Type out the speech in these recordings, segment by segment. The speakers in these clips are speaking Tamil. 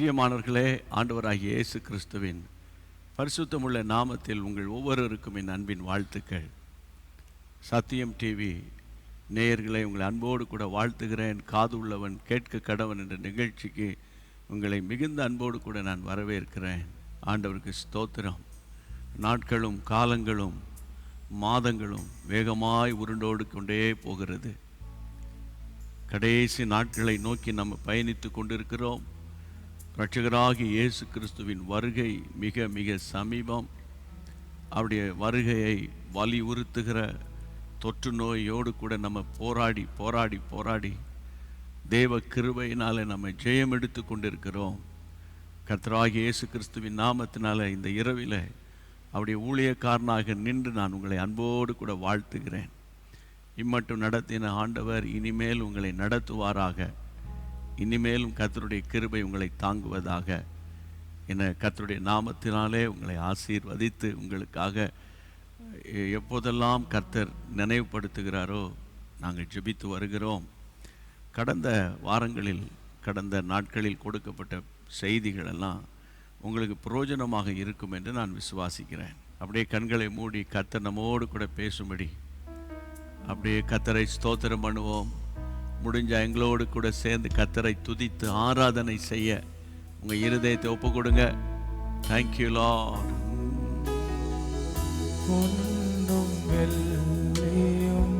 பிரியமானவர்களே ஆண்டவராகிய இயேசு கிறிஸ்துவின் பரிசுத்தமுள்ள நாமத்தில் உங்கள் ஒவ்வொருவருக்கும் என் அன்பின் வாழ்த்துக்கள். சத்தியம் டிவி நேயர்களை உங்களை அன்போடு கூட வாழ்த்துகிறேன். காது உள்ளவன் கேட்க கடவன் என்ற நிகழ்ச்சிக்கு உங்களை மிகுந்த அன்போடு கூட நான் வரவேற்கிறேன். ஆண்டவருக்கு ஸ்தோத்திரம். நாட்களும் காலங்களும் மாதங்களும் வேகமாய் உருண்டோடு கொண்டே போகிறது. கடைசி நாட்களை நோக்கி நம்ம பயணித்து கொண்டிருக்கிறோம். ரட்சகராகி இயேசு கிறிஸ்துவின் வருகை மிக மிக சமீபம். அவருடைய வருகையை வலியுறுத்துகிற தொற்று நோயோடு கூட நம்ம போராடி போராடி போராடி தேவ கிருபையினால் நம்ம ஜெயம் எடுத்து கொண்டிருக்கிறோம். கர்த்தராகி இயேசு கிறிஸ்துவின் நாமத்தினால இந்த இரவில் அவருடைய ஊழியக்காரனாக நின்று நான் உங்களை அன்போடு கூட வாழ்த்துகிறேன். இம்மட்டும் நடத்தின ஆண்டவர் இனிமேல் உங்களை நடத்துவாராக. இனிமேலும் கத்தருடைய கிருபை உங்களை தாங்குவதாக. என கர்த்தருடைய நாமத்தினாலே உங்களை ஆசீர்வதித்து உங்களுக்காக எப்போதெல்லாம் கர்த்தர் நினைவுபடுத்துகிறாரோ நாங்கள் ஜெபித்து வருகிறோம். கடந்த வாரங்களில் கடந்த நாட்களில் கொடுக்கப்பட்ட செய்திகள் எல்லாம் உங்களுக்கு பிரயோஜனமாக இருக்கும் என்று நான் விசுவாசிக்கிறேன். அப்படியே கண்களை மூடி கத்தர் நம்மோடு கூட பேசும்படி. அப்படியே கத்தரை ஸ்தோத்திரம் பண்ணுவோம். முடிஞ்ச எங்களோடு கூட சேர்ந்து கத்தரை துதித்து ஆராதனை செய்ய உங்க இருதயத்தை ஒப்பு கொடுங்க தேங்க்யூ லார்ட் பொன்னும் வெள்ளியும்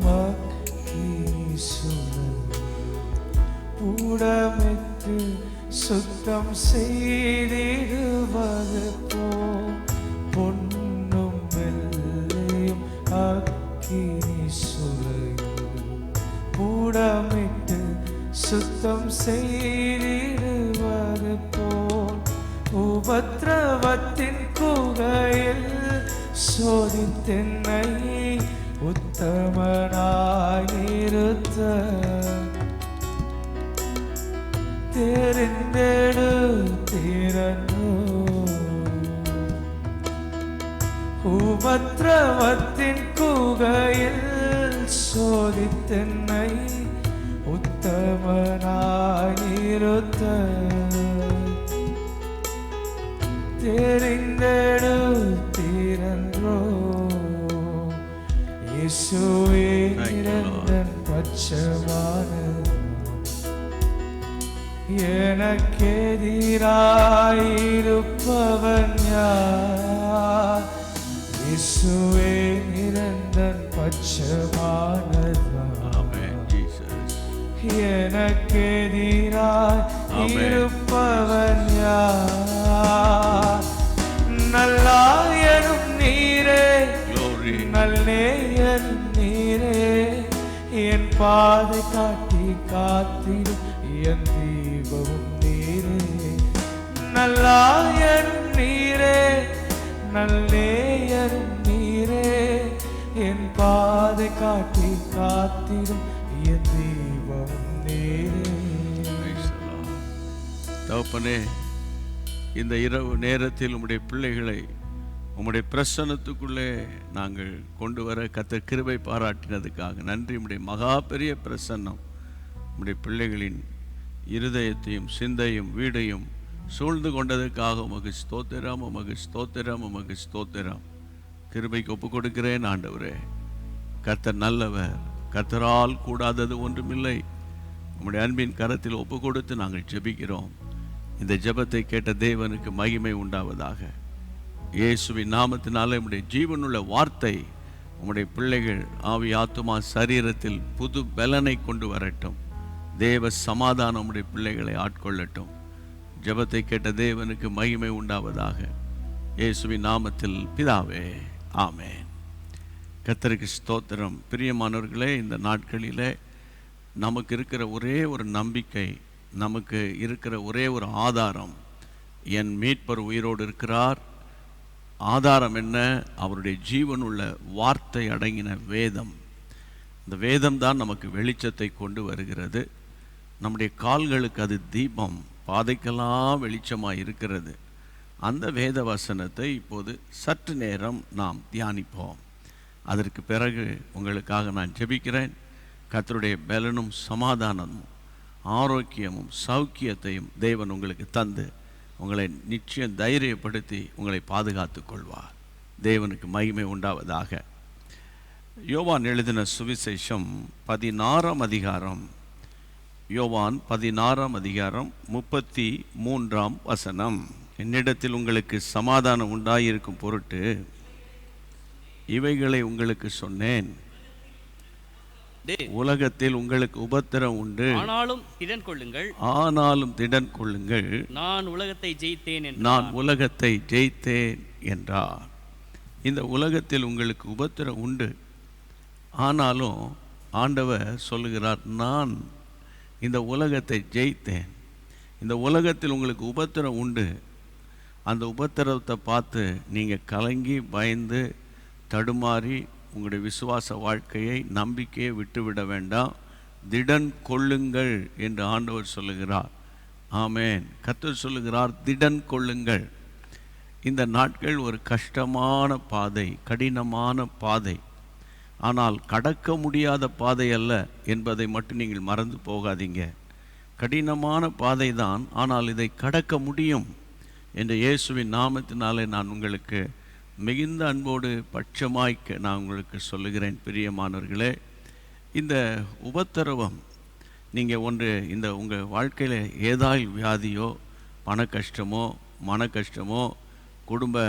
உடமைத்து சுத்தம் செய்திடுவது போ. பொன்னும் வெள்ளியும் அக்கினி சுரையும் உடமிட்டு சுத்தம் செய்திடுவது போல் உபத்திரவத்தின் குகையில் சோதித்தென்னை உத்தமனாயிருத்த. தெரிந்தெடு திறனோ உபத்திரவத்தின் குகையில் சோதித்தென்னை உத்தமனாயிருத்த தெரிந்தெடு திறன்றோ இயேசுவே. நிரந்தன் பட்சமான. எனக்கெதிராயிருப்பவன் யார்? இயேசுவே நிரந்தன் ஜீசஸ் எனக்கெதிராய். இருப்பவன் யார்? நல்லாயனும் நீரே க்ளோரி நல்லேயன் நீரே என் பாதை காட்டி காத்திடும் என் தீபமும் நீரே. நல்லாயன் நீரே நல்லேயன் நீரே என் பாதை காட்டி காத்திடும் என் தீபமும் தகப்பனே இந்த இரவு நேரத்தில் உம்முடைய பிள்ளைகளை உம்முடைய பிரசன்னத்துக்குள்ளே நாங்கள் கொண்டு வர கத்த கிருபை பாராட்டினதுக்காக நன்றி. உம்முடைய மகா பெரிய பிரசன்னம் உம்முடைய பிள்ளைகளின் இருதயத்தையும் சிந்தையும் வீடையும் சூழ்ந்து கொண்டதுக்காக உமக்கு ஸ்தோத்திரம் உமக்கு ஸ்தோத்திரம் உமக்கு ஸ்தோத்திரம். கிருபைக்கு ஒப்பு கொடுக்கிறேன் ஆண்டவரே. கர்த்தர் நல்லவர் கர்த்தரால் கூடாதது ஒன்றுமில்லை. உம்முடைய அன்பின் கரத்தில் ஒப்பு கொடுத்து நாங்கள் ஜெபிக்கிறோம். இந்த ஜெபத்தை கேட்ட தேவனுக்கு மகிமை உண்டாவதாக. இயேசுவின் நாமத்தினாலே உம்முடைய ஜீவனுள்ள வார்த்தை உம்முடைய பிள்ளைகள் ஆவி ஆத்துமா சரீரத்தில் புது பலனை கொண்டு வரட்டும். தேவ சமாதானம் உடைய பிள்ளைகளை ஆட்கொள்ளட்டும். ஜெபத்தை கேட்ட தேவனுக்கு மகிமை உண்டாவதாக. இயேசுவின் நாமத்தில் பிதாவே. ஆமே கத்தருக்கு ஸ்தோத்திரம். பிரியமானவர்களே இந்த நாட்களில் நமக்கு இருக்கிற ஒரே ஒரு நம்பிக்கை நமக்கு இருக்கிற ஒரே ஒரு ஆதாரம். என் மீட்பர் உயிரோடு இருக்கிறார். ஆதாரம் என்ன? அவருடைய ஜீவனுள்ள வார்த்தை அடங்கின வேதம். இந்த வேதம் தான் நமக்கு வெளிச்சத்தை கொண்டு வருகிறது. நம்முடைய கால்களுக்கு அது தீபம் பாதைக்கெல்லாம் வெளிச்சமாக இருக்கிறது. அந்த வேத வசனத்தை இப்போது சற்று நேரம் நாம் தியானிப்போம். அதற்கு பிறகு உங்களுக்காக நான் ஜெபிக்கிறேன். கத்தருடைய பலனும் சமாதானமும் ஆரோக்கியமும் சௌக்கியத்தையும் தேவன் உங்களுக்கு தந்து உங்களை நிச்சயம் தைரியப்படுத்தி உங்களை பாதுகாத்து கொள்வார். தேவனுக்கு மகிமை உண்டாவதாக. யோவான் எழுதின சுவிசேஷம் பதினாறாம் அதிகாரம் யோவான் பதினாறாம் அதிகாரம் முப்பத்தி மூன்றாம் வசனம். என்னிடத்தில் உங்களுக்கு சமாதானம் உண்டாயிருக்கும் பொருட்டு இவைகளை உங்களுக்கு சொன்னேன். உலகத்தில் உங்களுக்கு உபத்திரம் உண்டு. ஆனாலும் திடன் கொள்ளுங்கள். ஆனாலும் திடன் கொள்ளுங்கள். நான் உலகத்தை ஜெயித்தேன் என்று நான் உலகத்தை ஜெயித்தேன் என்றார். இந்த உலகத்தில் உங்களுக்கு உபத்திரம் உண்டு. ஆனாலும் ஆண்டவர் சொல்லுகிறார் நான் இந்த உலகத்தை ஜெயித்தேன். இந்த உலகத்தில் உங்களுக்கு உபத்திரம் உண்டு. அந்த உபத்திரவத்தை பார்த்து நீங்கள் கலங்கி பயந்து தடுமாறி உங்களுடைய விசுவாச வாழ்க்கையை நம்பிக்கையை விட்டுவிட வேண்டாம். திடன் கொள்ளுங்கள் என்று ஆண்டவர் சொல்லுகிறார். ஆமேன். கத்தர் சொல்லுகிறார் திடன் கொள்ளுங்கள். இந்த நாட்கள் ஒரு கஷ்டமான பாதை கடினமான பாதை. ஆனால் கடக்க முடியாத பாதை அல்ல என்பதை மட்டும் நீங்கள் மறந்து போகாதீங்க. கடினமான பாதை தான் ஆனால் இதை கடக்க முடியும். என்ற இயேசுவின் நாமத்தினாலே நான் உங்களுக்கு மிகுந்த அன்போடு பட்சமாய்க்க நான் உங்களுக்கு சொல்லுகிறேன் பிரியமானவர்களே. இந்த உபத்திரவம் நீங்கள் ஒன்று இந்த உங்கள் வாழ்க்கையில் ஏதாய் வியாதியோ பண கஷ்டமோ மன கஷ்டமோ குடும்ப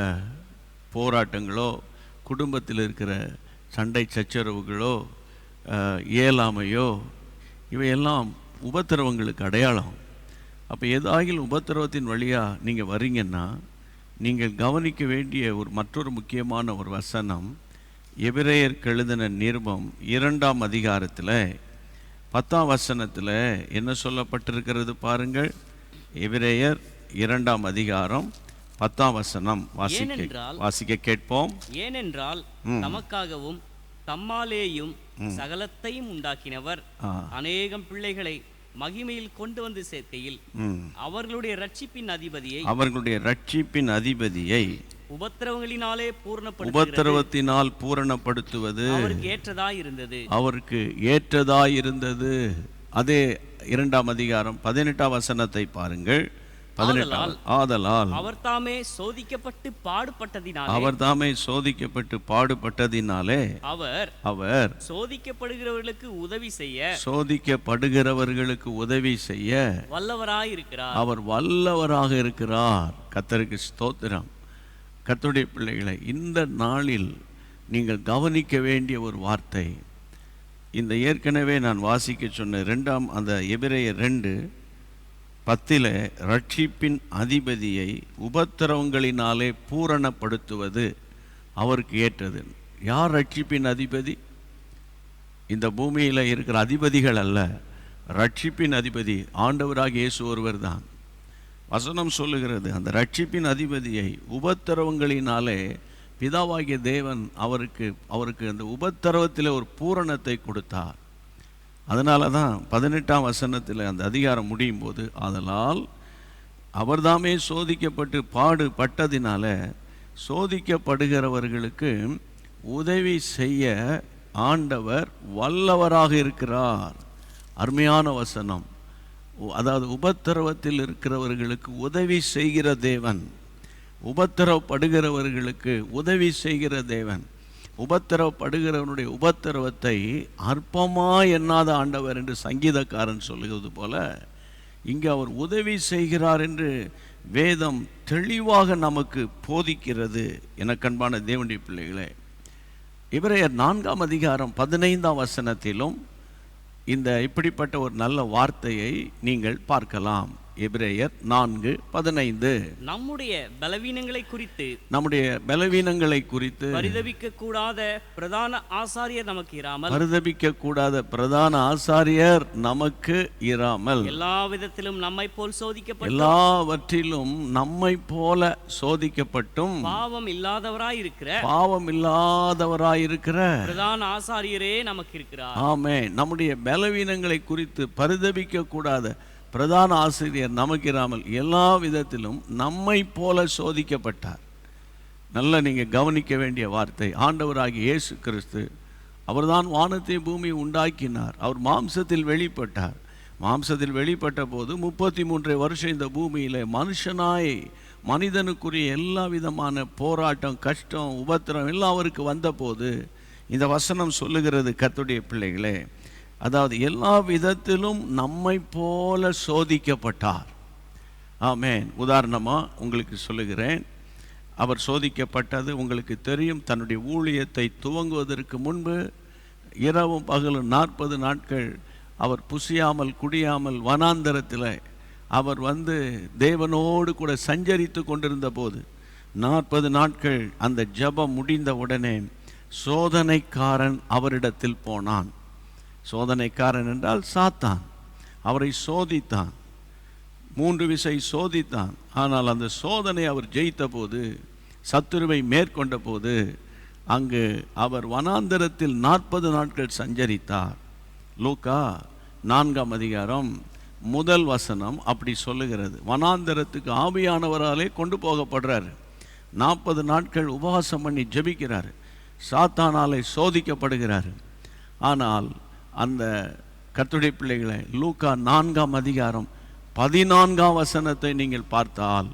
போராட்டங்களோ குடும்பத்தில் இருக்கிற சண்டை சச்சரவுகளோ இயலாமையோ இவையெல்லாம் உபத்திரவங்களுக்கு அடையாளம். அப்போ ஏதாகிலும் உபத்திரவத்தின் வழியாக நீங்கள் வரீங்கன்னா நீங்கள் கவனிக்க வேண்டிய ஒரு மற்றொரு முக்கியமான ஒரு வசனம் எபிரேயருக்கு எழுதின நிருபம் இரண்டாம் அதிகாரத்தில் பத்தாம் வசனத்தில் என்ன சொல்லப்பட்டிருக்கிறது பாருங்கள். எபிரேயர் இரண்டாம் அதிகாரம் பத்தாம் வசனம் வாசிக்க வாசிக்க கேட்போம். ஏனென்றால் நமக்காகவும் தம்மாலேயும் சகலத்தையும் உண்டாக்கினவர். அநேகம் பிள்ளைகளை மகிமையில் கொண்டு வந்து சேர்க்கையில். அவர்களுடைய ரட்சிப்பின் அதிபதியை அவர்களுடைய ரட்சிப்பின் அதிபதியை உபத்திரவங்களினாலே பூர்ணப்படுத்த உபத்திரவத்தினால் பூரணப்படுத்துவது அவருக்கு ஏற்றதாய் இருந்தது. அவருக்கு ஏற்றதாயிருந்தது அதே இரண்டாம் அதிகாரம் பதினெட்டாம் வசனத்தை பாருங்கள். பதினெட்டாம் ஆதலால் அவர் தாமே சோதிக்கப்பட்டு பாடுபட்டதினாலே அவர் தாமே சோதிக்கப்பட்டு பாடுபட்டதினாலே அவர் அவர் சோதிக்கப்படுகிறவர்களுக்கு உதவி செய்ய சோதிக்கப்படுகிறவர்களுக்கு உதவி செய்ய வல்லவராயிருக்கிறார். அவர் வல்லவராக இருக்கிறார். கத்தருக்கு ஸ்தோத்திரம். கர்த்தருடைய பிள்ளைகளை இந்த நாளில் நீங்கள் கவனிக்க வேண்டிய ஒரு வார்த்தை. இந்த ஏற்கனவே நான் வாசிக்க சொன்ன ரெண்டாம் அந்த எபிரேய ரெண்டு பத்தில் ரட்சிப்பின் அதிபதியை உபத்திரவங்களினாலே பூரணப்படுத்துவது அவருக்கு ஏற்றது. யார் ரட்சிப்பின் அதிபதி? இந்த பூமியில் இருக்கிற அதிபதிகள் அல்ல ரட்சிப்பின் அதிபதி ஆண்டவராக இயேசு ஒருவர் தான் வசனம் சொல்லுகிறது அந்த ரட்சிப்பின் அதிபதியை உபத்திரவங்களினாலே பிதாவாகிய தேவன் அவருக்கு அவருக்கு அந்த உபத்திரவத்தில் ஒரு பூரணத்தை கொடுத்தார். அதனால தான் பதினெட்டாம் வசனத்தில் அந்த அதிகாரம் முடியும் போது ஆதலால் அவர்தாமே சோதிக்கப்பட்டு பாடுபட்டதினால சோதிக்கப்படுகிறவர்களுக்கு உதவி செய்ய ஆண்டவர் வல்லவராக இருக்கிறார். அருமையான வசனம். அதாவது உபத்திரவத்தில் இருக்கிறவர்களுக்கு உதவி செய்கிற தேவன் உபத்திரவப்படுகிறவர்களுக்கு உதவி செய்கிற தேவன். உபத்திரவப்படுகிறவனுடைய உபத்திரவத்தை அற்பமாக எண்ணாத ஆண்டவர் என்று சங்கீதக்காரன் சொல்லுகிறது போல இங்கே அவர் உதவி செய்கிறார் என்று வேதம் தெளிவாக நமக்கு போதிக்கிறது என கண்பான தேவனுடைய பிள்ளைகளே. இவரையர் நான்காம் அதிகாரம் பதினைந்தாம் வசனத்திலும் இந்த இப்படிப்பட்ட ஒரு நல்ல வார்த்தையை நீங்கள் பார்க்கலாம். எபிரேயர் நான்கு பதினைந்து. நம்முடைய பலவீனங்களை குறித்து நம்முடைய பலவீனங்களை குறித்து பரிதபிக்க கூடாத பிரதான ஆசாரியர் நமக்கு இராமல். பரிதபிக்க கூடாத பிரதான ஆசாரியர் நமக்கு இராமல். எல்லா விதத்திலும் நம்மை போல் சோதிக்கப்பட்டு எல்லாவற்றிலும் நம்மை போல சோதிக்கப்பட்டும். பாவம் இல்லாதவராய் இருக்கிற பாவம் இல்லாதவராயிருக்கிற. பிரதான ஆசாரியரே நமக்கு இருக்கிறார். ஆமே நம்முடைய பலவீனங்களை குறித்து பரிதபிக்க கூடாத பிரதான ஆசிரியர் நமக்கு இராமல் எல்லா விதத்திலும் நம்மை போல சோதிக்கப்பட்டார். நல்லா நீங்கள் கவனிக்க வேண்டிய வார்த்தை. ஆண்டவராகிய இயேசு கிறிஸ்து அவர்தான் வானத்தை பூமி உண்டாக்கினார். அவர் மாம்சத்தில் வெளிப்பட்டார். மாம்சத்தில் வெளிப்பட்ட போது முப்பத்தி மூன்று வருஷம் இந்த பூமியில் மனுஷனாய் மனிதனுக்குரிய எல்லா விதமான போராட்டம் கஷ்டம் உபத்திரம் எல்லாம் அவருக்கு வந்தபோது இந்த வசனம் சொல்லுகிறது கத்துடைய பிள்ளைகளே. அதாவது எல்லா விதத்திலும் நம்மை போல சோதிக்கப்பட்டார். ஆமேன். உதாரணமாக உங்களுக்கு சொல்லுகிறேன். அவர் சோதிக்கப்பட்டது உங்களுக்கு தெரியும். தன்னுடைய ஊழியத்தை துவங்குவதற்கு முன்பு இரவும் பகலும் நாற்பது நாட்கள் அவர் புசியாமல் குடியாமல் வனாந்தரத்தில் அவர் வந்து தேவனோடு கூட சஞ்சரித்து கொண்டிருந்த போது நாற்பது நாட்கள் அந்த ஜெபம் முடிந்த உடனே சோதனைக்காரன் அவரிடத்தில் போனான். சோதனைக்காரன் என்றால் சாத்தான். அவரை சோதித்தான். மூன்று விசை சோதித்தான். ஆனால் அந்த சோதனை அவர் ஜெயித்த போது சத்துருவை மேற்கொண்ட போது அங்கு அவர் வனாந்தரத்தில் நாற்பது நாட்கள் சஞ்சரித்தார். லூக்கா நான்காம் அதிகாரம் முதல் வசனம் அப்படி சொல்லுகிறது. வனாந்தரத்துக்கு ஆவியானவராலே கொண்டு போகப்படுறார். நாற்பது நாட்கள் உபவாசம் பண்ணி ஜெபிக்கிறார். சாத்தானாலே சோதிக்கப்படுகிறார். ஆனால் அந்த கர்த்தருடைய பிள்ளைகளை லூக்கா நான்காம் அதிகாரம் பதினான்காம் வசனத்தை நீங்கள் பார்த்தால்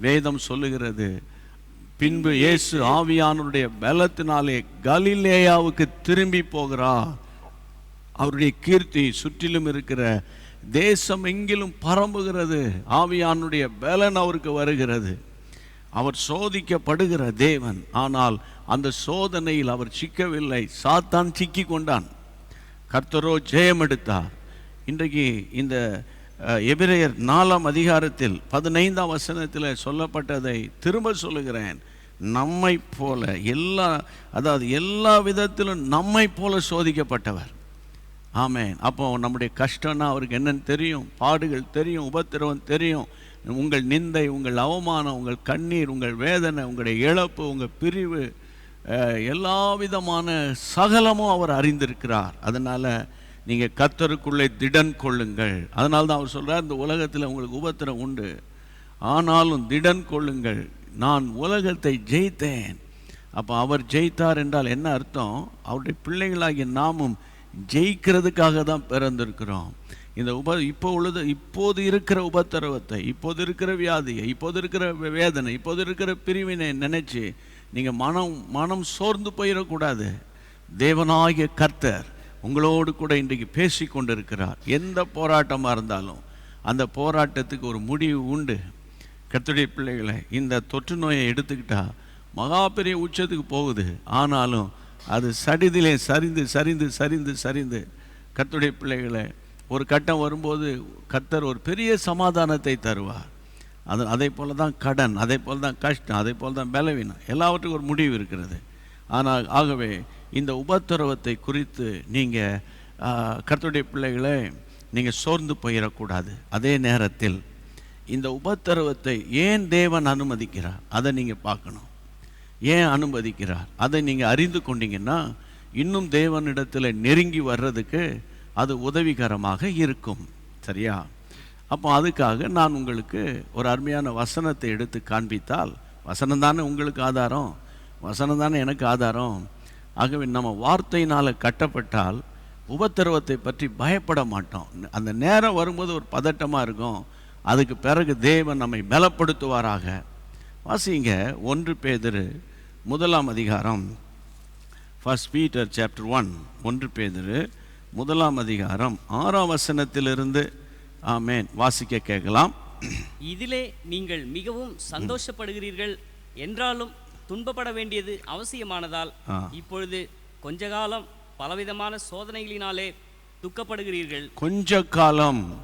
வேதம் சொல்லுகிறது பின்பு இயேசு ஆவியானுடைய பலத்தினாலே கலிலேயாவுக்கு திரும்பி போகிறார் அவருடைய கீர்த்தி சுற்றிலும் இருக்கிற தேசம் எங்கிலும் பரம்புகிறது. ஆவியானுடைய பலன் அவருக்கு வருகிறது. அவர் சோதிக்கப்படுகிற தேவன். ஆனால் அந்த சோதனையில் அவர் சிக்கவில்லை. சாத்தான் சிக்கி கொண்டான். கர்த்தரோ ஜெயம் எடுத்தார். இன்றைக்கு இந்த எபிரேயர் நாலாம் அதிகாரத்தில் பதினைந்தாம் வசனத்தில் சொல்லப்பட்டதை திரும்ப சொல்லுகிறேன். நம்மை போல எல்லா அதாவது எல்லா விதத்திலும் நம்மை போல சோதிக்கப்பட்டவர். ஆமேன். அப்போ நம்முடைய கஷ்டம்னா அவருக்கு என்னன்னு தெரியும். பாடுகள் தெரியும். உபத்திரவம் தெரியும். உங்கள் நிந்தை உங்கள் அவமானம் உங்கள் கண்ணீர் உங்கள் வேதனை உங்களுடைய இழப்பு உங்கள் பிரிவு எல்லா விதமான சகலமும் அவர் அறிந்திருக்கிறார். அதனால் நீங்கள் கத்தருக்குள்ளே திடன் கொள்ளுங்கள். அதனால தான் அவர் சொல்கிறார் இந்த உலகத்தில் உங்களுக்கு உபத்திரம் உண்டு. ஆனாலும் திடன் கொள்ளுங்கள். நான் உலகத்தை ஜெயித்தேன். அப்போ அவர் ஜெயித்தார் என்றால் என்ன அர்த்தம்? அவருடைய பிள்ளைகளாகிய நாமும் ஜெயிக்கிறதுக்காக தான் பிறந்திருக்கிறோம். இந்த உப இப்போ உள்ளது இப்போது இருக்கிற உபத்திரவத்தை இப்போது இருக்கிற வியாதியை இப்போது இருக்கிற வேதனை இப்போது இருக்கிற பிரிவினை நினச்சி நீங்கள் மனம் மனம் சோர்ந்து போயிடக்கூடாது. தேவனாகிய கர்த்தர் உங்களோடு கூட இன்றைக்கு பேசி கொண்டிருக்கிறார். எந்த போராட்டமாக இருந்தாலும் அந்த போராட்டத்துக்கு ஒரு முடிவு உண்டு. கர்த்தருடைய பிள்ளைகளை இந்த தொற்று நோயை எடுத்துக்கிட்டால் மகா பெரிய உச்சத்துக்கு போகுது. ஆனாலும் அது சரிதிலே சரிந்து சரிந்து சரிந்து சரிந்து கர்த்தருடைய பிள்ளைகளை ஒரு கட்டம் வரும்போது கர்த்தர் ஒரு பெரிய சமாதானத்தை தருவார். அது அதே போல் தான் கடன் அதே போல் தான் கஷ்டம் அதே போல் தான் பலவீனம். எல்லாவற்றுக்கும் ஒரு முடிவு இருக்கிறது. ஆனால் ஆகவே இந்த உபத்திரவத்தை குறித்து நீங்கள் கர்த்தருடைய பிள்ளைகளை நீங்கள் சோர்ந்து போயிடக்கூடாது. அதே நேரத்தில் இந்த உபத்திரவத்தை ஏன் தேவன் அனுமதிக்கிறார்? அதை நீங்கள் பார்க்கணும். ஏன் அனுமதிக்கிறார்? அதை நீங்கள் அறிந்து கொண்டீங்கன்னா இன்னும் தேவனிடத்தில் நெருங்கி வர்றதுக்கு அது உதவிகரமாக இருக்கும். சரியா? அப்போ அதுக்காக நான் உங்களுக்கு ஒரு அருமையான வசனத்தை எடுத்து காண்பித்தால் வசனம் தானே உங்களுக்கு ஆதாரம் வசனம் தானே எனக்கு ஆதாரம். ஆகவே நம்ம வார்த்தையினால் கட்டப்பட்டால் உபத்திரவத்தை பற்றி பயப்பட மாட்டோம். அந்த நேரம் வரும்போது ஒரு பதட்டமாக இருக்கும். அதுக்கு பிறகு தேவன் நம்மை பலப்படுத்துவாராக. வாசிங்க ஒன்று பேதுரு முதலாம் அதிகாரம் ஃபர்ஸ்ட் பீட்டர் சாப்டர் ஒன் ஒன்று பேதுரு முதலாம் அதிகாரம் ஆறாம் வசனத்திலிருந்து ஆமேன். வாசிக்க கேட்கலாம். இதிலே நீங்கள் மிகவும் சந்தோஷப்படுகிறீர்கள் என்றாலும் துன்பப்பட வேண்டியது அவசியமானதால். இப்பொழுது கொஞ்ச காலம் பலவிதமான சோதனைகளினாலே துக்கப்படுகிறீர்கள். கொஞ்ச காலம்.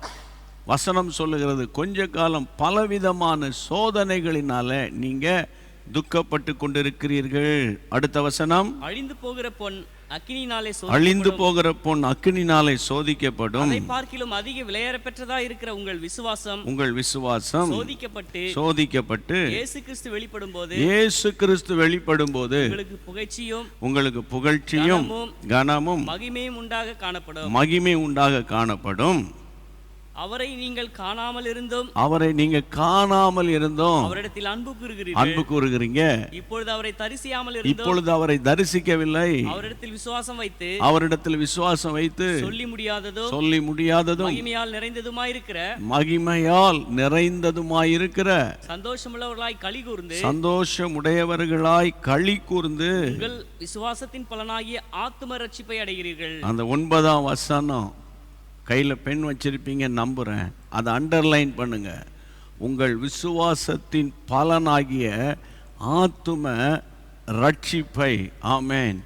வசனம் சொல்லுகிறது கொஞ்ச காலம் பலவிதமான சோதனைகளினால நீங்க துக்கப்பட்டு கொண்டிருக்கிறீர்கள். அடுத்த வசனம். அழிந்து போகிற பொன் அக்கினினாலே அழிந்து. போகிற பொன் அக்கினினாலே சோதிக்கப்படும். அதை பார்க்கிலும் அதிக விலையேற பெற்றதா இருக்கிற உங்கள் விசுவாசம்? உங்கள் விசுவாசம் சோதிக்கப்பட்டு சோதிக்கப்பட்டு இயேசு கிறிஸ்து வெளிப்படும் போது இயேசு கிறிஸ்து வெளிப்படும் போது உங்களுக்கு புகழ்ச்சியும் உங்களுக்கு புகழ்ச்சியும் கனமும் மகிமையும் உண்டாக காணப்படும். மகிமை உண்டாக காணப்படும். அவரை நீங்கள் காணாமல் இருந்தும். அவரை நீங்க காணாமல் இருந்தோம். அவரிடத்தில் அன்பு கூறுகிறீர்கள். அன்பு கூறுகிறீங்க. இப்பொழுது அவரை தரிசியாமல் இருந்தும். இப்பொழுது அவரை தரிசிக்கவில்லை. அவரிடத்தில் விசுவாசம் வைத்து அவரிடத்தில் விசுவாசம் வைத்து சொல்லி முடியாததும் சொல்லி முடியாததும் மகிமையால் நிறைந்ததுமாயிருக்கிற மகிமையால் நிறைந்ததுமாயிருக்கிற சந்தோஷமுள்ளவர்களாய் களி கூர்ந்து சந்தோஷமுடையவர்களாய் களி கூர்ந்து உங்கள் விசுவாசத்தின் பலனாகிய ஆத்தும ரட்சிப்பை அடைகிறீர்கள். அந்த ஒன்பதாம் வசனம். கையில் பெண் வச்சிருப்பீங்க நம்புகிறேன் அதை அண்டர்லைன் பண்ணுங்கள் உங்கள் விசுவாசத்தின் பலனாகிய ஆத்தும ரட்சிப்பை ஆமேன்.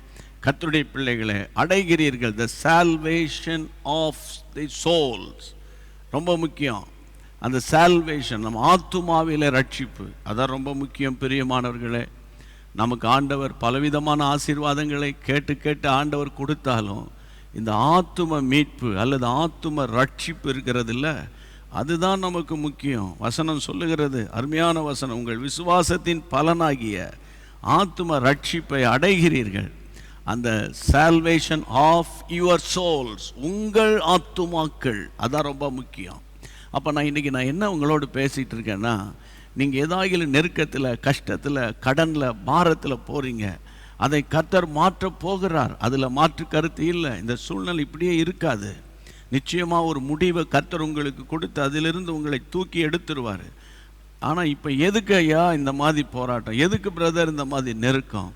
கத்துடைய பிள்ளைகளை அடைகிறீர்கள். The salvation of the souls ரொம்ப முக்கியம். அந்த சால்வேஷன் நம்ம ஆத்துமாவில ரட்சிப்பு. அதான் ரொம்ப முக்கியம் பிரியமானவர்களே. நமக்கு ஆண்டவர் பலவிதமான ஆசீர்வாதங்களை கேட்டு கேட்டு ஆண்டவர் கொடுத்தாலும் இந்த ஆத்தும மீட்பு அல்லது ஆத்தும ரட்சிப்பு இருக்கிறது இல்லை அதுதான் நமக்கு முக்கியம். வசனம் சொல்லுகிறது அருமையான வசனம் உங்கள் விசுவாசத்தின் பலனாகிய ஆத்தும ரட்சிப்பை அடைகிறீர்கள். அந்த சால்வேஷன் ஆஃப் யுவர் சோல்ஸ் உங்கள் ஆத்துமாக்கள். அதான் ரொம்ப முக்கியம். அப்போ நான் இன்னைக்கு நான் என்ன உங்களோடு பேசிகிட்டு இருக்கேன்னா நீங்கள் ஏதாயிலும் நெருக்கத்தில் கஷ்டத்தில் கடனில் பாரத்தில் போகிறீங்க அதை கர்த்தர் மாற்ற போகிறார். அதில் மாற்று கருத்து இல்லை. இந்த சூழ்நிலை இப்படியே இருக்காது. நிச்சயமாக ஒரு முடிவை கர்த்தர் உங்களுக்கு கொடுத்து அதிலிருந்து உங்களை தூக்கி எடுத்துருவார். ஆனால் இப்போ எதுக்கு ஐயா இந்த மாதிரி போராட்டம்? எதுக்கு பிரதர் இந்த மாதிரி நெருக்கம்?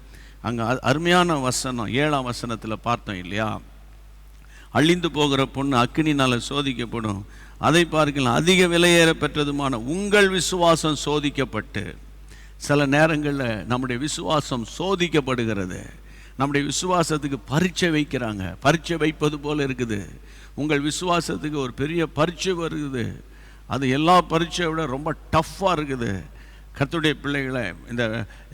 அங்கே அருமையான வசனம் ஏழாம் வசனத்தில் பார்த்தோம் இல்லையா? அழிந்து போகிற பொண்ணு அக்னினால் சோதிக்கப்படும். அதை பார்க்கலாம். அதிக விலையேற பெற்றதுமான உங்கள் விசுவாசம் சோதிக்கப்பட்டு. சில நேரங்களில் நம்முடைய விசுவாசம் சோதிக்கப்படுகிறது. நம்முடைய விசுவாசத்துக்கு பரீட்சை வைக்கிறாங்க. பரீட்சை வைப்பது போல் இருக்குது. உங்கள் விசுவாசத்துக்கு ஒரு பெரிய பரீட்சை வருது. அது எல்லா பரீட்சையை விட ரொம்ப டஃப்பாக இருக்குது. கத்துடைய பிள்ளைகளை இந்த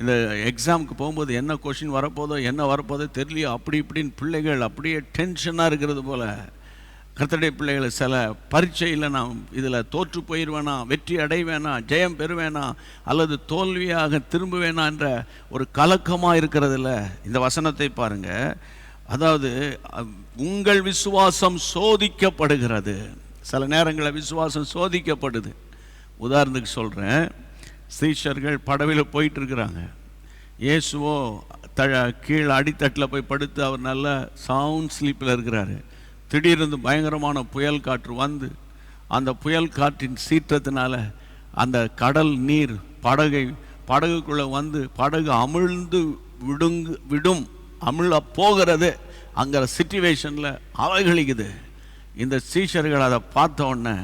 இந்த எக்ஸாமுக்கு போகும்போது என்ன கொஷின் வரப்போதோ என்ன வரப்போதோ தெரியலையோ அப்படி இப்படின்னு பிள்ளைகள் அப்படியே டென்ஷனாக இருக்கிறது போல். கர்த்தடைய பிள்ளைகளை சில பரீட்சையில் நான் இதில் தோற்று போயிடுவேனா வெற்றி அடைவேனா ஜெயம் பெறுவேனா அல்லது தோல்வியாக திரும்புவேனா என்ற ஒரு கலக்கமாக இருக்கிறதில்ல இந்த வசனத்தை பாருங்கள் அதாவது உங்கள் விசுவாசம் சோதிக்கப்படுகிறது. சில நேரங்களில் விசுவாசம் சோதிக்கப்படுது. உதாரணத்துக்கு சொல்கிறேன் ஸ்ரீஷர்கள் படவில் போயிட்டுருக்கிறாங்க இயேசுவோ த கீழே அடித்தட்டில் போய் படுத்து அவர் நல்ல சவுண்ட் ஸ்லீப்பில் இருக்கிறாரு. திடீர்னு பயங்கரமான புயல் காற்று வந்து அந்த புயல் காற்றின் சீற்றத்தினால அந்த கடல் நீர் படகை படகுக்குள்ளே வந்து படகு அமிழ்ந்து விடுங்கு விடும் அமிழ போகிறது. அங்கே சுச்சுவேஷனில் அவைகளிக்குது இந்த சீஷர்கள் அதை பார்த்த உடனே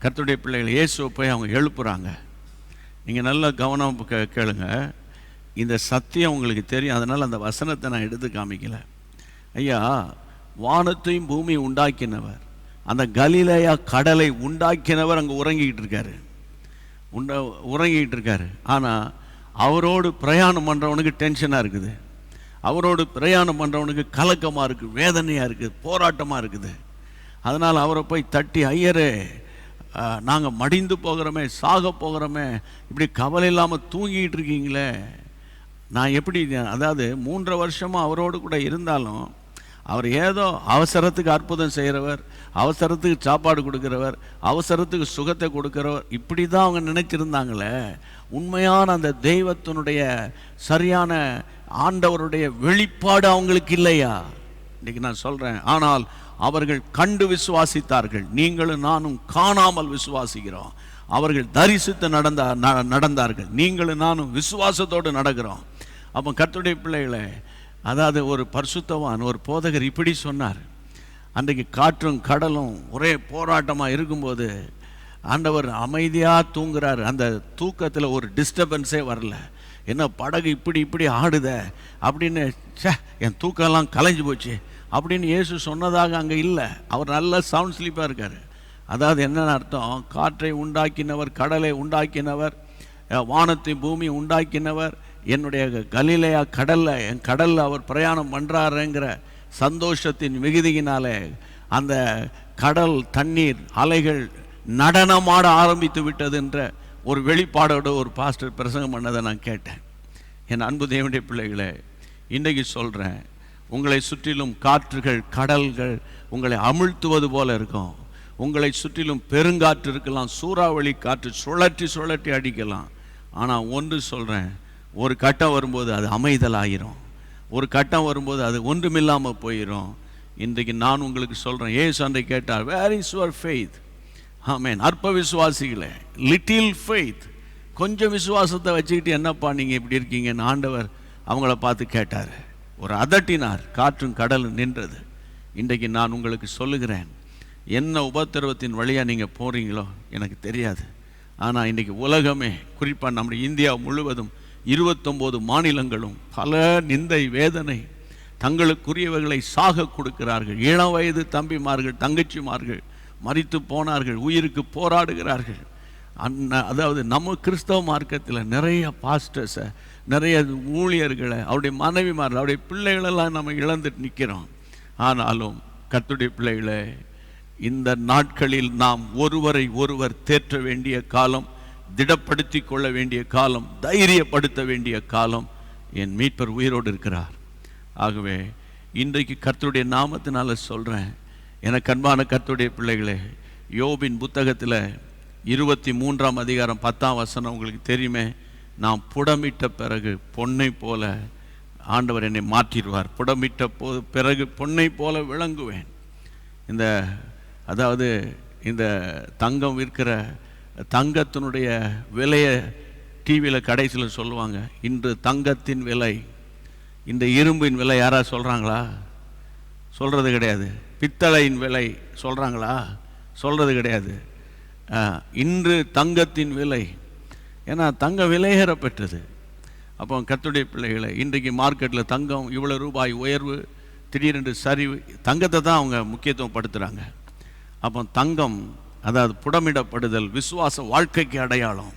கத்துடைய பிள்ளைகள் இயேசுவை போய் அவங்க எழுப்புறாங்க. நீங்கள் நல்லா கவனம் கே- கேளுங்க. இந்த சத்தியம் உங்களுக்கு தெரியும். அதனால் அந்த வசனத்தை நான் எடுத்து காமிக்கல. ஐயா வானத்தையும் பூமி உண்டாக்கினவர். அந்த கலிலையா கடலை உண்டாக்கினவர் அங்கே உறங்கிக்கிட்டு இருக்காரு உண்ட உறங்கிக்கிட்டு இருக்காரு ஆனால் அவரோடு பிரயாணம் பண்ணுறவனுக்கு டென்ஷனாக இருக்குது. அவரோடு பிரயாணம் பண்ணுறவனுக்கு கலக்கமாக இருக்குது வேதனையாக இருக்குது போராட்டமாக இருக்குது. அதனால் அவரை போய் தட்டி ஐயரே நாங்கள் மடிந்து போகிறோமே சாக போகிறோமே இப்படி கவலை இல்லாமல் தூங்கிட்டு இருக்கீங்களே நான் எப்படி அதாவது மூன்றரை வருஷமாக அவரோடு கூட இருந்தாலும் அவர் ஏதோ அவசரத்துக்கு அற்புதம் செய்கிறவர் அவசரத்துக்கு சாப்பாடு கொடுக்குறவர் அவசரத்துக்கு சுகத்தை கொடுக்குறவர் இப்படி தான் அவங்க நினைச்சிருந்தாங்களே. உண்மையான அந்த தெய்வத்தினுடைய சரியான ஆண்டவருடைய வெளிப்பாடு அவங்களுக்கு இல்லையா? இன்றைக்கி நான் சொல்கிறேன் ஆனால் அவர்கள் கண்டு விசுவாசித்தார்கள். நீங்களும் நானும் காணாமல் விசுவாசிக்கிறோம். அவர்கள் தரிசித்து நடந்தா ந- நடந்தார்கள். நீங்களும் நானும் விசுவாசத்தோடு நடக்கிறோம். அப்போ கத்துடைய பிள்ளைகளை அதாவது ஒரு பரிசுத்தவான் ஒரு போதகர் இப்படி சொன்னார். அன்றைக்கு காற்றும் கடலும் ஒரே போராட்டமாக இருக்கும்போது ஆண்டவர் அமைதியாக தூங்குறார். அந்த தூக்கத்தில் ஒரு டிஸ்டர்பன்ஸே வரல. என்ன படகு இப்படி இப்படி ஆடுதே அப்படின்னு சே என் தூக்கம்லாம் கலைஞ்சு போச்சு அப்படின்னு இயேசு சொன்னதாக அங்கே இல்லை. அவர் நல்ல சவுண்ட் ஸ்லீப்பாக இருக்கார். அதாவது என்னென்ன அர்த்தம்? காற்றை உண்டாக்கினவர் கடலை உண்டாக்கினவர் வானத்தை பூமி உண்டாக்கினவர் என்னுடைய கலிலையா கடலில் என் கடலில் அவர் பிரயாணம் பண்ணுறாருங்கிற சந்தோஷத்தின் மிகுதியினாலே அந்த கடல் தண்ணீர் அலைகள் நடனமாட ஆரம்பித்து விட்டது என்ற ஒரு வெளிப்பாடோடு ஒரு பாஸ்டர் பிரசங்கம் பண்ணதை நான் கேட்டேன். என் அன்பு தேவனுடைய பிள்ளைகளே இன்றைக்கு சொல்கிறேன் உங்களை சுற்றிலும் காற்றுகள் கடல்கள் உங்களை அமிழ்த்துவது போல இருக்கும். உங்களை சுற்றிலும் பெருங்காற்று இருக்கலாம் சூறாவளி காற்று சுழற்றி சுழற்றி அடிக்கலாம். ஆனால் ஒன்று சொல்கிறேன் ஒரு கட்டம் வரும்போது அது அமைதலாயிரும். ஒரு கட்டம் வரும்போது அது ஒன்றுமில்லாமல் போயிடும் இன்றைக்கு நான் உங்களுக்கு சொல்கிறேன் ஏசு அன்றை கேட்டார் வேர் இஸ் யுவர் ஃபெய்த் ஆமேன். அற்ப விசுவாசிகளே லிட்டில் ஃபெய்த் கொஞ்சம் விசுவாசத்தை வச்சுக்கிட்டு என்னப்பா நீங்கள் இப்படி இருக்கீங்கன்னு ஆண்டவர் அவங்கள பார்த்து கேட்டார். ஒரு அதட்டினார் காற்றும் கடலும் நின்றது. இன்றைக்கு நான் உங்களுக்கு சொல்லுகிறேன் என்ன உபத்திரவத்தின் வழியாக நீங்கள் போகிறீங்களோ எனக்கு தெரியாது. ஆனால் இன்றைக்கி உலகமே குறிப்பாக நம்முடைய இந்தியா முழுவதும் இருபத்தொம்போது மாநிலங்களும் பல நிந்தை வேதனை தங்களுக்குரியவர்களை சாக கொடுக்கிறார்கள். இளம் வயது தம்பிமார்கள் தங்கச்சிமார்கள் மறித்து போனார்கள் உயிருக்கு போராடுகிறார்கள். அண்ண அதாவது நம்ம கிறிஸ்தவ மார்க்கத்தில் நிறைய பாஸ்டர்ஸை நிறைய ஊழியர்களை அவருடைய மனைவிமார்கள் அவருடைய பிள்ளைகளெல்லாம் நம்ம இழந்துட்டு நிற்கிறோம் ஆனாலும் கத்துடைய பிள்ளைகளை இந்த நாட்களில் நாம் ஒருவரை ஒருவர் தேற்ற வேண்டிய காலம் திடப்படுத்தி கொள்ள வேண்டிய காலம் தைரியப்படுத்த வேண்டிய காலம் என் மீட்பர் உயிரோடு இருக்கிறார். ஆகவே இன்றைக்கு கர்த்தருடைய நாமத்தினால சொல்கிறேன் எனக்கு அன்பான கர்த்தருடைய பிள்ளைகளே யோபின் புத்தகத்தில் இருபத்தி மூன்றாம் அதிகாரம் பத்தாம் வசனம் உங்களுக்கு தெரியுமே நான் புடமிட்ட பிறகு பொன்னை போல ஆண்டவர் என்னை மாற்றிடுவார். புடமிட்ட போது பிறகு பொன்னை போல விளங்குவேன். இந்த அதாவது இந்த தங்கம் விற்கிற தங்கத்தினுடைய விலையை டிவியில் கடைசியில் சொல்லுவாங்க. இன்று தங்கத்தின் விலை இந்த இரும்பின் விலை யாராவது சொல்கிறாங்களா சொல்கிறது கிடையாது. பித்தளையின் விலை சொல்கிறாங்களா சொல்கிறது கிடையாது. இன்று தங்கத்தின் விலை. ஏன்னா தங்கம் விலையேறப்பெற்றது அப்போ கத்துடைய பிள்ளைகளை இன்றைக்கு மார்க்கெட்டில் தங்கம் இவ்வளோ ரூபாய் உயர்வு திடீரென்று சரிவு தங்கத்தை தான் அவங்க முக்கியத்துவம் படுத்துகிறாங்க அப்போ தங்கம் அதாவது புடமிடப்படுதல் விசுவாச வாழ்க்கைக்கு அடையாளம்.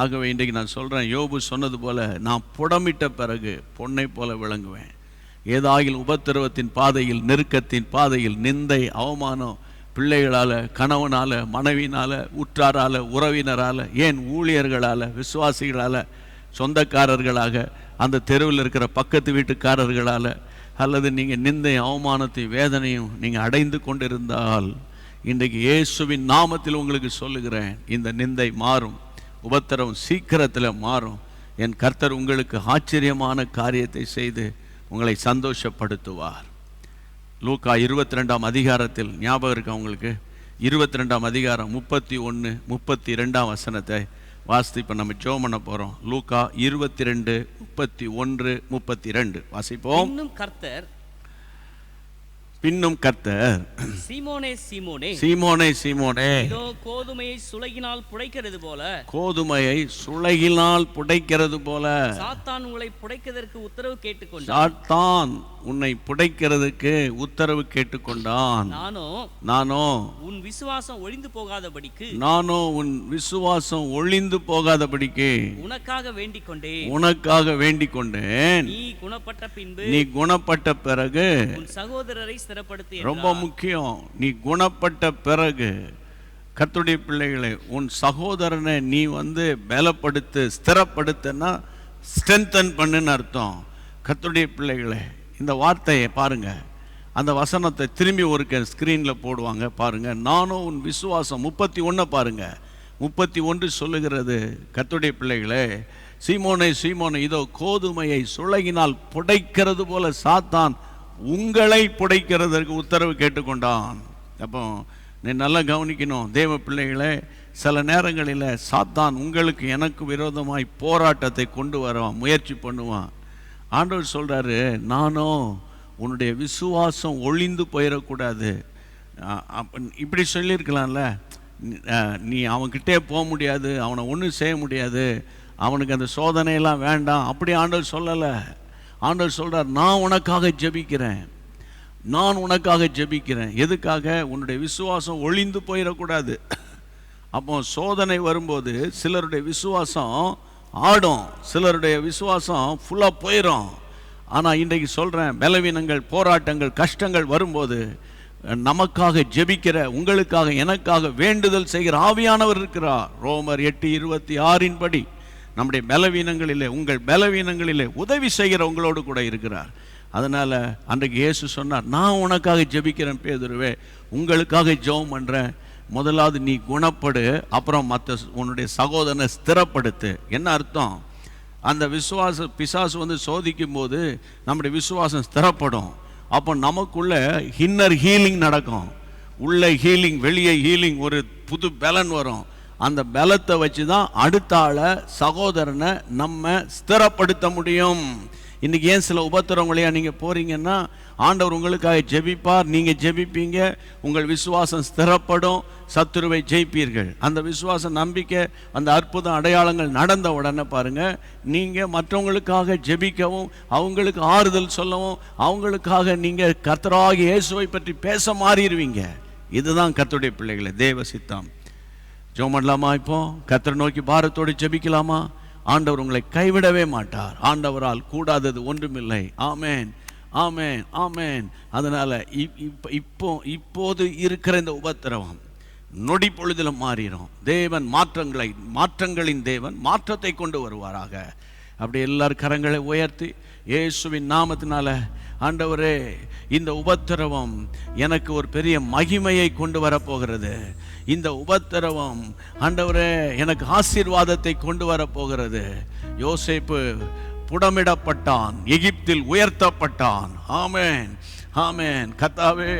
ஆகவே இன்றைக்கு நான் சொல்கிறேன் யோபு சொன்னது போல் நான் புடமிட்ட பிறகு பொண்ணை போல விளங்குவேன். ஏதாயில் உபத்திரவத்தின் பாதையில் நெருக்கத்தின் பாதையில் நிந்தை அவமானம் பிள்ளைகளால் கணவனால் மனைவினால் உற்றாரால் உறவினரால் ஏன் ஊழியர்களால் விசுவாசிகளால் சொந்தக்காரர்களாக அந்த தெருவில் இருக்கிற பக்கத்து வீட்டுக்காரர்களால் அல்லது நீங்கள் நிந்தை அவமானத்தையும் வேதனையும் நீங்கள் அடைந்து கொண்டிருந்தால் இன்றைக்கு இயேசுவின் நாமத்தில் உங்களுக்கு சொல்லுகிறேன் இந்த நிந்தை மாறும் உபத்திரம் சீக்கிரத்தில் மாறும். என் கர்த்தர் உங்களுக்கு ஆச்சரியமான காரியத்தை செய்து உங்களை சந்தோஷப்படுத்துவார். லூக்கா இருபத்தி ரெண்டாம் அதிகாரத்தில் ஞாபகம் இருக்கா உங்களுக்கு? இருபத்தி ரெண்டாம் அதிகாரம் முப்பத்தி ஒன்று முப்பத்தி ரெண்டாம் வசனத்தை வாசித்து இப்போ நம்ம ஜோ பண்ண போகிறோம் லூக்கா இருபத்தி ரெண்டு முப்பத்தி ஒன்று முப்பத்தி ரெண்டு வாசிப்போம். இன்னும் கர்த்தர் பின்னும் கர்த்தர். சீமோனே சீமோனே. சீமோனே சீமோனே. இதோ கோதுமையை சுலகினால் புடைக்கிறது போல. கோதுமையை சுளையினால் புடைக்கிறது போல. சாத்தான் உங்களை புடைக்கிறதற்கு உத்தரவு கேட்டுக்கொண்டான் சாத்தான் உன்னை புடைக்கிறதுக்கு உத்தரவு கேட்டுக்கொண்டான். நானோ? நானோ? உன் விசுவாசம் ஒழிந்து போகாதபடிக்கு. நானோ உன் விசுவாசம் ஒளிந்து போகாதபடிக்கு. உனக்காக வேண்டிக் கொண்டேன் உனக்காக வேண்டிக் கொண்டேன் நீ குணப்பட்ட பின்பு நீ குணப்பட்ட பிறகு உன் சகோதரரை ஸ்திரப்படுத்தி ரொம்ப முக்கியம். நீ குணப்பட்ட பிறகு கர்த்தருடைய பிள்ளைகளே உன் சகோதரனை நீ வந்து பலப்படுத்து ஸ்திரப்படுத்துன்னா ஸ்ட்ரென்தன் பண்ணுன்னு அர்த்தம். கர்த்தருடைய பிள்ளைகளே இந்த வார்த்தையை பாருங்கள் அந்த வசனத்தை திரும்பி ஒரு ஸ்க்ரீனில் போடுவாங்க பாருங்கள் நானும் உன் விசுவாசம். முப்பத்தி ஒன்றை பாருங்கள் முப்பத்தி ஒன்று சொல்லுகிறது கத்துடைய பிள்ளைகளே சீமோனை சீமோனை இதோ கோதுமையை சுழகினால் புடைக்கிறது போல சாத்தான் உங்களை புடைக்கிறதற்கு உத்தரவு கேட்டுக்கொண்டான். அப்போ நீ நல்லா கவனிக்கணும். தேவ பிள்ளைகளே சில நேரங்களில் சாத்தான் உங்களுக்கு எனக்கு விரோதமாய் போராட்டத்தை கொண்டு வருவான் முயற்சி பண்ணுவான். ஆண்டவர் சொல்கிறாரு நானும் உன்னுடைய விசுவாசம் ஒளிந்து போயிடக்கூடாது அப்ப இப்படி சொல்லியிருக்கலாம்ல? நீ- அவன்கிட்டே போக முடியாது அவனை ஒன்றும் செய்ய முடியாது அவனுக்கு அந்த சோதனையெல்லாம் வேண்டாம் அப்படி ஆண்டவர் சொல்லலை. ஆண்டவர் சொல்கிறார் நான் உனக்காக ஜெபிக்கிறேன். நான் உனக்காக ஜெபிக்கிறேன். எதுக்காக? உன்னுடைய விசுவாசம் ஒளிந்து போயிடக்கூடாது அப்போ சோதனை வரும்போது சிலருடைய விசுவாசம் ஆடும். சிலருடைய விசுவாசம் ஃபுல்லாக போயிடும் ஆனால் இன்றைக்கு சொல்கிறேன் பலவீனங்கள் போராட்டங்கள் கஷ்டங்கள் வரும்போது நமக்காக ஜெபிக்கிற உங்களுக்காக எனக்காக வேண்டுதல் செய்கிற ஆவியானவர் இருக்கிறார். ரோமர் எட்டு இருபத்தி ஆறின் படி நம்முடைய பலவீனங்களிலே உங்கள் பலவீனங்களிலே உதவி செய்கிற உங்களோடு கூட இருக்கிறார். அதனால் அன்றைக்கு இயேசு சொன்னார் நான் உனக்காக ஜெபிக்கிறேன் பேதுருவே உங்களுக்காக ஜெபம் பண்ணுறேன் முதலாவது நீ குணப்படு அப்புறம் மற்ற உன்னுடைய சகோதரனை ஸ்திரப்படுத்து. என்ன அர்த்தம்? அந்த விசுவாச பிசாசு வந்து சோதிக்கும் போது நம்முடைய விசுவாசம் ஸ்திரப்படும். அப்போ நமக்குள்ள இன்னர் ஹீலிங் நடக்கும். உள்ள ஹீலிங் வெளியே ஹீலிங் ஒரு புது பலன் வரும். அந்த பலத்தை வச்சு தான் அடுத்த ஆளை சகோதரனை நம்ம ஸ்திரப்படுத்த முடியும். இன்றைக்கி ஏன் சில உபத்திரவங்களையாக நீங்கள் போகிறீங்கன்னா ஆண்டவர் உங்களுக்காக ஜெபிப்பார் நீங்கள் ஜெபிப்பீங்க உங்கள் விசுவாசம் ஸ்திரப்படும் சத்துருவை ஜெயிப்பீர்கள். அந்த விசுவாச நம்பிக்கை அந்த அற்புத அடையாளங்கள் நடந்த உடனே பாருங்கள் நீங்கள் மற்றவங்களுக்காக ஜெபிக்கவும் அவங்களுக்கு ஆறுதல் சொல்லவும் அவங்களுக்காக நீங்கள் கர்த்தராகிய இயேசுவை பற்றி பேச மாறிடுவீங்க. இதுதான் கர்த்தருடைய பிள்ளைகளை தேவ சித்தம். ஜெபம் பண்ணலாமா இப்போ? கத்தரை நோக்கி பாரத்தோடு ஜெபிக்கலாமா? ஆண்டவர் உங்களை கைவிடவே மாட்டார். ஆண்டவரால் கூடாதது ஒன்றுமில்லை. ஆமேன். ஆமேன். ஆமேன். அதனால் இப்- இப்போ இப்போது இருக்கிற இந்த உபத்திரவம் நொடி பொழுதில் மாறிடும் தேவன் மாற்றங்களை மாற்றங்களின் தேவன் மாற்றத்தை கொண்டு வருவாராக. அப்படி எல்லார் கரங்களை உயர்த்தி இயேசுவின் நாமத்தினால ஆண்டவரே இந்த உபத்திரவம் எனக்கு ஒரு பெரிய மகிமையை கொண்டு வரப்போகிறது. இந்த உபத்திரவம் ஆண்டவரே எனக்கு ஆசீர்வாதத்தை கொண்டு வரப்போகிறது. யோசேப்பு புடமிடப்பட்டான் எகிப்தில் உயர்த்தப்பட்டான். ஆமேன் ஆமேன். கத்தாவே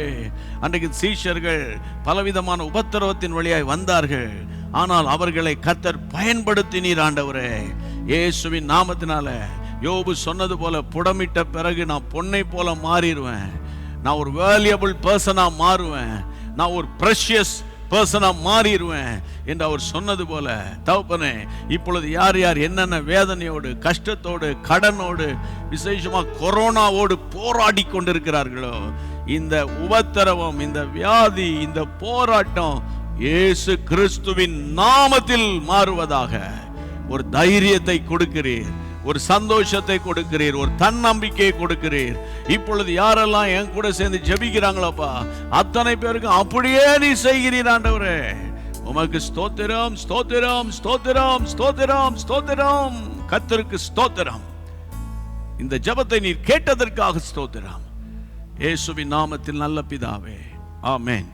அன்றைக்கு சீஷர்கள் பலவிதமான உபத்திரவத்தின் வழியாய் வந்தார்கள். ஆனால் அவர்களை கத்தர் பயன்படுத்தினீர் ஆண்டவரே. இயேசுவின் நாமத்தினால யோபு சொன்னது போல புடமிட்ட பிறகு நான் பொன்னை போல மாறிடுவேன். நான் ஒரு வேல்யூபிள் பர்சனா மாறுவேன். நான் ஒரு ப்ரெஷியஸ் பர்சனா மாறிடுவேன் என்று அவர் சொன்னது போல. தவப்பனே இப்பொழுது யார் யார் என்னென்ன வேதனையோடு கஷ்டத்தோடு கடனோடு விசேஷமாக கொரோனாவோடு போராடி கொண்டிருக்கிறார்களோ இந்த உபத்திரவம் இந்த வியாதி இந்த போராட்டம் இயேசு கிறிஸ்துவின் நாமத்தில் மாறுவதாக ஒரு தைரியத்தை கொடுக்கிறீர். ஒரு சந்தோஷத்தை கொடுக்கிறீர் ஒரு தன்னம்பிக்கையை கொடுக்கிறீர். இப்பொழுது யாரெல்லாம் என் கூட சேர்ந்து ஜபிக்கிறாங்களப்பா அத்தனை பேருக்கும் அப்படியே நீ செய்கிறீர் ஆண்டவரே. உமக்கு ஸ்தோத்திரம் ஸ்தோத்திரம் ஸ்தோத்திரம் ஸ்தோத்திரம் ஸ்தோத்திரம். கத்தருக்கு ஸ்தோத்திரம். இந்த ஜெபத்தை நீர் கேட்டதற்காக ஸ்தோத்திரம். இயேசுவின் நாமத்தில் நல்ல பிதாவே. ஆமேன்.